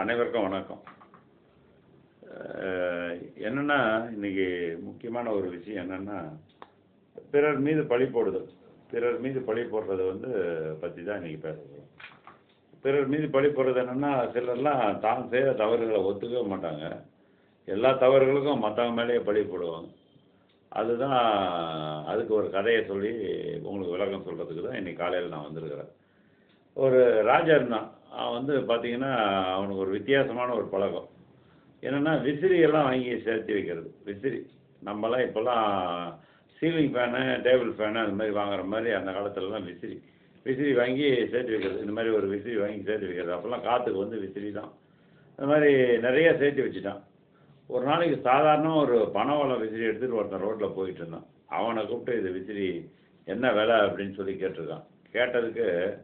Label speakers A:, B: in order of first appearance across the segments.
A: அனைவருக்கும் வணக்கம். என்னென்னா இன்றைக்கி இன்னைக்கு முக்கியமான ஒரு விஷயம் என்னென்னா பிறர் மீது பழி போடுதல். பிறர் மீது பழி போடுறது வந்து பற்றி தான் இன்றைக்கி பேச பிறர் மீது பழி போடுறது என்னென்னா சிலர்லாம் தான் செய்கிற தவறுகளை ஒத்துக்கவே மாட்டாங்க. எல்லா தவறுகளுக்கும் மற்றவங்க மேலேயே பழி போடுவாங்க. அதுதான் அதுக்கு ஒரு கதையை சொல்லி உங்களுக்கு விளக்கம் சொல்கிறதுக்கு தான் இன்றைக்கி காலையில் நான் வந்திருக்கிறேன். ஒரு ராஜா இருந்தான். வந்து பார்த்தீங்கன்னா அவனுக்கு ஒரு வித்தியாசமான ஒரு பழக்கம். என்னென்னா விசிறியெல்லாம் வாங்கி சேர்த்து வைக்கிறது. விசிறி. நம்மலாம் இப்போல்லாம் சீலிங் ஃபேனு டேபிள் ஃபேனு அந்த மாதிரி வாங்குற மாதிரி அந்த காலத்துலலாம் விசிறி. விசிறி வாங்கி சேர்த்து வைக்கிறது. இந்த மாதிரி ஒரு விசிறி வாங்கி சேர்த்து வைக்கிறது. அப்போல்லாம் காற்றுக்கு வந்து விசிறி தான். இந்த மாதிரி நிறைய சேர்த்து வச்சுட்டான். ஒரு நாளைக்கு சாதாரண ஒரு பணவளம் விசிறி எடுத்துகிட்டு ஒருத்தன் ரோட்டில் போயிட்டு இருந்தான். அவனை கூப்பிட்டு இது விசிறி என்ன விலை? அப்படின்னு சொல்லி கேட்டிருக்கான். கேட்டதுக்கு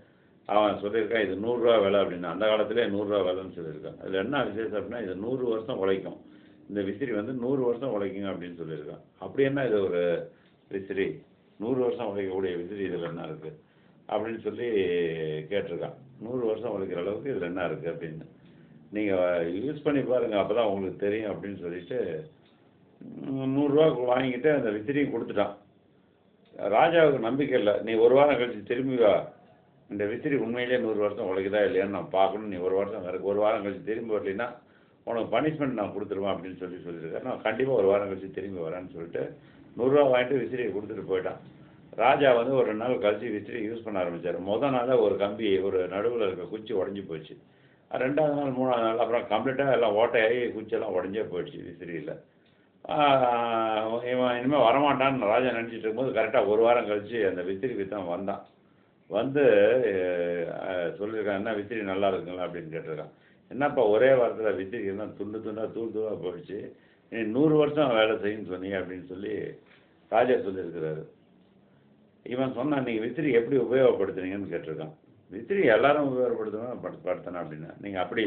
A: அவன் சொல்லியிருக்கான் இது நூறுரூவா விலை அப்படின்னு அந்த காலத்திலே நூறுரூவா விலைன்னு சொல்லியிருக்கான் அதில் என்ன விசேஷம் அப்படின்னா இது நூறு வருஷம் உழைக்கும். இந்த விசிறி வந்து நூறு வருஷம் உழைக்குங்க அப்படின்னு சொல்லியிருக்கான் அப்படி என்ன இது ஒரு விசிறி? நூறு வருஷம் உழைக்கக்கூடிய விசிறி இதில் என்ன இருக்குது அப்படின்னு சொல்லி கேட்டிருக்கான் நூறு வருஷம் உழைக்கிற அளவுக்கு இதில் என்ன இருக்குது அப்படின்னு. நீங்கள் யூஸ் பண்ணி பாருங்கள் அப்போ தான் உங்களுக்கு தெரியும் அப்படின்னு சொல்லிட்டு நூறுரூவா வாங்கிட்டு அந்த விசிறியும் கொடுத்துட்டான். ராஜாவுக்கு நம்பிக்கை இல்லை. நீ ஒரு வாரம் கழித்து திரும்பி வா. இந்த விசிறி உண்மையிலேயே நூறு வருஷம் உழைக்குதா இல்லையான்னு நான் பார்க்கணும் நீ ஒரு வருஷம் எனக்கு ஒரு வாரம் கழிச்சு திரும்பி வரலைன்னா உனக்கு பனிஷ்மெண்ட் நான் கொடுத்துருவேன் அப்படின்னு சொல்லி சொல்லியிருக்காரு. நான் கண்டிப்பாக ஒரு வாரம் கழிச்சு திரும்பி வரேன்னு சொல்லிட்டு நூறுரூவா வாங்கிட்டு விசிறியை கொடுத்துட்டு போயிட்டான். ராஜா வந்து ஒரு ரெண்டு நாள் கழிச்சு விசிறி யூஸ் பண்ண ஆரம்பிச்சார். மொதல் நாள் ஒரு கம்பி ஒரு நடுவில் இருக்க குச்சி உடஞ்சி போச்சு. ரெண்டாவது நாள் மூணாவது நாள் அப்புறம் கம்ப்ளீட்டாக எல்லாம் ஓட்டையாகி குச்சியெல்லாம் உடஞ்சே போயிடுச்சு விசிறியில். இவன் இனிமேல் வரமாட்டான்னு ராஜா நினச்சிட்டு இருக்கும்போது கரெக்டாக ஒரு வாரம் கழிச்சு அந்த விசிறி வித்தான் வந்தான். வந்து சொல்லியிருக்கான் என்ன விசிறி நல்லா இருக்குங்களா? அப்படின்னு கேட்டிருக்கான் என்னப்பா ஒரே வாரத்தில் விசிறி எல்லாம் துண்டு துண்டாக தூள் தூளாக போயிடுச்சு? நீ நூறு வருஷம் வேலை செய்யுன்னு சொன்னீங்க அப்படின்னு சொல்லி ராஜா சொல்லியிருக்கிறாரு. இவன் சொன்னான் நீங்கள் விசிறி எப்படி உபயோகப்படுத்துனீங்கன்னு கேட்டிருக்கான். விசிறி எல்லாரும் உபயோகப்படுத்தணும்? படுத்தணும் அப்படின்னா. நீங்கள் அப்படி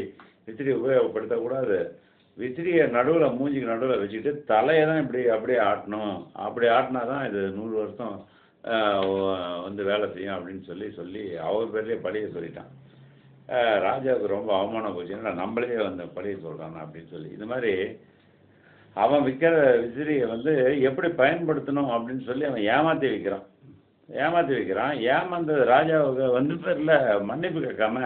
A: விசிறி உபயோகப்படுத்தக்கூடாது. விசிறியை நடுவில் மூஞ்சிக்கு நடுவில் வச்சுக்கிட்டு தலையை தான் இப்படி அப்படியே ஆட்டணும். அப்படி ஆட்டினா தான் இது நூறு வருஷம் வந்து வேலை செய்யும் அப்படின்னு சொல்லி சொல்லி அவர் பேர்லேயே பழிய சொல்லிட்டான். ராஜாவுக்கு ரொம்ப அவமானம் போச்சு. என்னடா நம்மளே வந்து பழிய சொல்கிறான் அப்படின்னு சொல்லி. இது மாதிரி அவன் விற்கிற விசிறியை வந்து எப்படி பயன்படுத்தணும் அப்படின்னு சொல்லி அவன் ஏமாற்றி விற்கிறான் ஏமாற்றி வைக்கிறான். ஏமாந்த ராஜாவுக்கு வந்து பேரில் மன்னிப்பு கேட்காம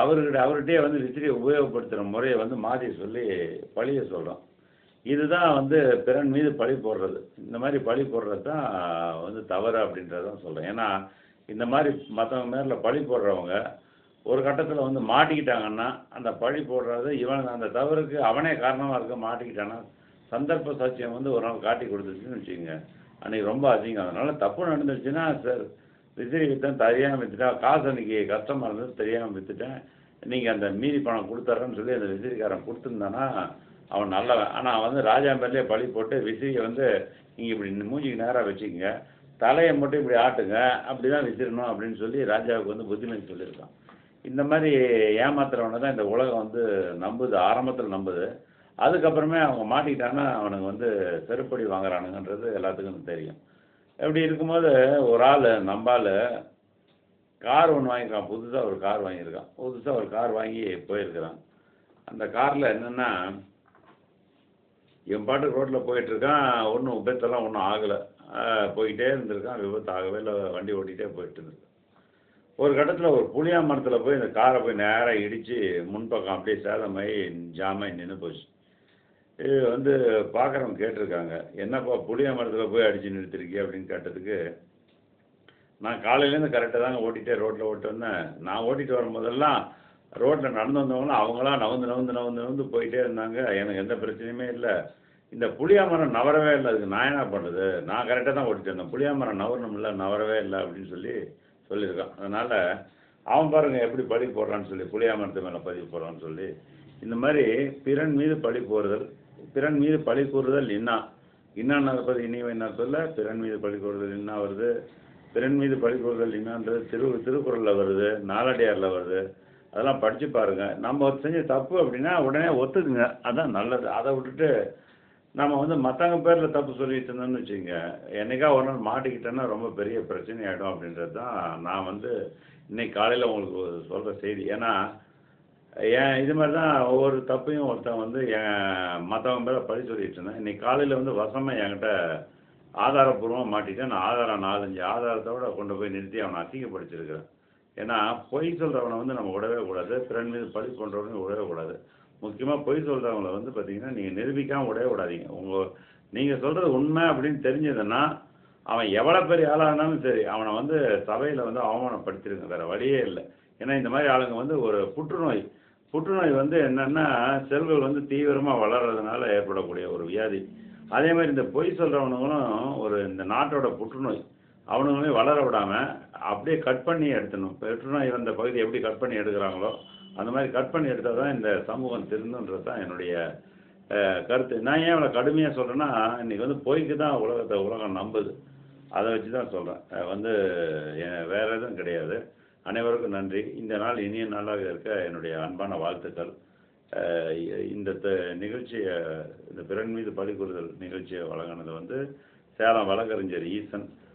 A: அவர்கிட்ட அவர்கிட்டயே வந்து விசிறியை உபயோகப்படுத்துகிற முறையை வந்து மாற்றி சொல்லி பழிய சொல்கிறான் இதுதான் வந்து பிறன் மீது பழி போடுறது. இந்த மாதிரி பழி போடுறது தான் வந்து தவறு அப்படின்றத தான் சொல்கிறேன் ஏன்னா இந்த மாதிரி மற்றவங்க மேரில் பழி போடுறவங்க ஒரு கட்டத்தில் வந்து மாட்டிக்கிட்டாங்கன்னா அந்த பழி போடுறது இவன் அந்த தவறுக்கு அவனே காரணமாக இருக்க மாட்டிக்கிட்டான்னா சந்தர்ப்ப சாட்சியம் வந்து ஒரு நாள் காட்டி கொடுத்துச்சுன்னு வச்சுக்கோங்க. அன்றைக்கி ரொம்ப அதிகம் அதனால் தப்பு நடந்துருச்சுன்னா சார் விசிறி விற்றேன் தெரியாமல் விற்றுட்டேன் காசு அன்றைக்கி கஷ்டமாக இருந்தது தெரியாமல் விற்றுட்டேன் நீங்கள் அந்த மீதி பணம் கொடுத்துட்றேன்னு சொல்லி அந்த விசிறிக்காரன் கொடுத்துருந்தானா அவன் நல்லவன் ஆனால் வந்து ராஜா பேர்லேயே பழி போட்டு விசிறியை வந்து நீங்கள் இப்படி மூஞ்சிக்கு நேராக வச்சுக்கோங்க தலையை மட்டும் இப்படி ஆட்டுங்க அப்படி தான் விசிறணும் அப்படின்னு சொல்லி ராஜாவுக்கு வந்து புத்திமதி சொல்லியிருக்கான். இந்த மாதிரி ஏமாத்துறவனை தான் இந்த உலகம் வந்து நம்புது ஆரம்பத்தில் நம்புது. அதுக்கப்புறமே அவங்க மாட்டிக்கிட்டாங்கன்னா அவனுக்கு வந்து செருப்படி வாங்குறானுங்கன்றது எல்லாத்துக்கும் தெரியும். இப்படி இருக்கும்போது ஒரு ஆள் நம்பால் கார் ஒன்று வாங்கியிருக்கான். புதுசாக ஒரு கார் வாங்கியிருக்கான். புதுசாக ஒரு கார் வாங்கி போயிருக்கிறான். அந்த காரில் என்னென்னா இவன் பாட்டுக்கு ரோட்டில் போயிட்டுருக்கான் ஒன்றும் விபத்தெல்லாம் ஒன்றும் ஆகலை. போயிட்டே இருந்திருக்கான் விபத்து ஆகவே இல்லை வண்டி ஓட்டிகிட்டே போயிட்டு இருந்திருக்கான் ஒரு கட்டத்தில் ஒரு புளியா மரத்தில் போய் இந்த காரை போய் நேராக இடித்து முன்பக்கம் அப்படியே சேதமாகி ஜாமாய் நின்று போச்சு. இது வந்து பார்க்குறவங்க கேட்டிருக்காங்க என்னப்பா புளியா மரத்தில் போய் அடித்து நிறுத்திருக்கிய? அப்படின்னு கேட்டதுக்கு நான் காலையிலேருந்து கரெக்டாக தாங்க ஓட்டிகிட்டே ரோட்டில் ஓட்டு வந்தேன். நான் ஓட்டிகிட்டு வரும்போதெல்லாம் ரோட்டில் நடந்து வந்தவங்களாம் அவங்களாம் நவந்து நவந்து நவந்து நவந்து போயிட்டே இருந்தாங்க. எனக்கு எந்த பிரச்சனையுமே இல்லை. இந்த புளியா மரம் நவரவே இல்லை. அதுக்கு நான் என்ன பண்ணுறது நான் கரெக்டாக தான் ஓட்டிட்டு இருந்தேன். புளியா மரம் நவரணும் இல்லை நவரவே இல்லை அப்படின்னு சொல்லி சொல்லியிருக்கான். அதனால் அவன் பாருங்கள் எப்படி பழி போடுறான்னு சொல்லி புளியா மரத்து மேலே பதிவு போடுறான்னு சொல்லி. இந்த மாதிரி பிறன் மீது பழி போடுதல் பிறன் மீது பழி கூறுதல் இன்னா. இன்னா பதி இனிவை என்ன சொல்ல? பிறன் மீது பழி கூறுதல் இன்னா வருது. பிறன் மீது பழி கூறுதல் இன்னான்றது திரு திருக்குறளில் வருது. நாலடியாரில் வருது. அதெல்லாம் படித்து பாருங்க. நம்ம செஞ்ச தப்பு அப்படின்னா உடனே ஒத்துக்குங்க. அதான் நல்லது. அதை விட்டுட்டு நம்ம வந்து மற்றவங்க பேரில் தப்பு சொல்லிட்டு இருந்தோம்னு வச்சுங்க என்னைக்கா ஒரு நாள் மாட்டிக்கிட்டேன்னா ரொம்ப பெரிய பிரச்சனை ஆகிடும் அப்படின்றது தான் நான் வந்து இன்னைக்கு காலையில் உங்களுக்கு சொல்கிற செய்தி. ஏன்னா ஏன் இது மாதிரி தான் ஒவ்வொரு தப்பையும் ஒருத்தன் வந்து என் மற்றவங்க பேரை பழி சொல்லிட்டு இருந்தேன். இன்னைக்கு காலையில் வந்து வசமாக என்கிட்ட ஆதாரப்பூர்வமாக மாட்டிட்டேன். நான் ஆதாரம் நாலஞ்சு ஆதாரத்தோடு கொண்டு போய் நிறுத்தி அவனை அசிங்கப்படுத்திருக்கிறேன் ஏன்னா பொய் சொல்கிறவனை வந்து நம்ம விடவே கூடாது. பிறன் மீது பழி கொண்டவனையும் விடவே கூடாது. முக்கியமாக பொய் சொல்கிறவங்கள வந்து பார்த்தீங்கன்னா நீங்கள் நிரூபிக்காமல் விடவே விடாதீங்க உங்கள் நீங்கள் சொல்கிறது உண்மை அப்படின்னு தெரிஞ்சதுன்னா அவன் எவ்வளோ பெரிய ஆளானாலும் சரி அவனை வந்து சபையில் வந்து அவமானப்படுத்திடுங்க வேறு வழியே இல்லை. ஏன்னா இந்த மாதிரி ஆளுங்க வந்து ஒரு புற்றுநோய். புற்றுநோய் வந்து என்னென்னா செல்கள் வந்து தீவிரமாக வளர்கிறதுனால ஏற்படக்கூடிய ஒரு வியாதி. அதே மாதிரி இந்த பொய் சொல்கிறவனுங்களும் ஒரு இந்த நாட்டோட புற்றுநோய். அவனுங்களையும் வளர விடாமல் அப்படியே கட் பண்ணி எடுத்துடணும். புற்றுநோய் இருந்த பகுதியை எப்படி கட் பண்ணி எடுக்கிறாங்களோ அந்த மாதிரி கட் பண்ணி எடுத்தால் தான் இந்த சமூகம் திருந்துன்றது தான் என்னுடைய கருத்து. நான் ஏன் இவ்வளோ கடுமையாக சொல்கிறேன்னா இன்றைக்கி வந்து பொய்க்கு தான் உலகத்தை உலகம் நம்புது. அதை வச்சு தான் சொல்கிறேன் வந்து வேறு எதுவும் கிடையாது. அனைவருக்கும் நன்றி. இந்த நாள் இனிய நாளாக இருக்க என்னுடைய அன்பான வாழ்த்துக்கள். இந்த த- நிகழ்ச்சியை இந்த பிறன் மீது பழி நிகழ்ச்சியை வழங்கினது வந்து சேலம் வழக்கறிஞர் ஈசன்.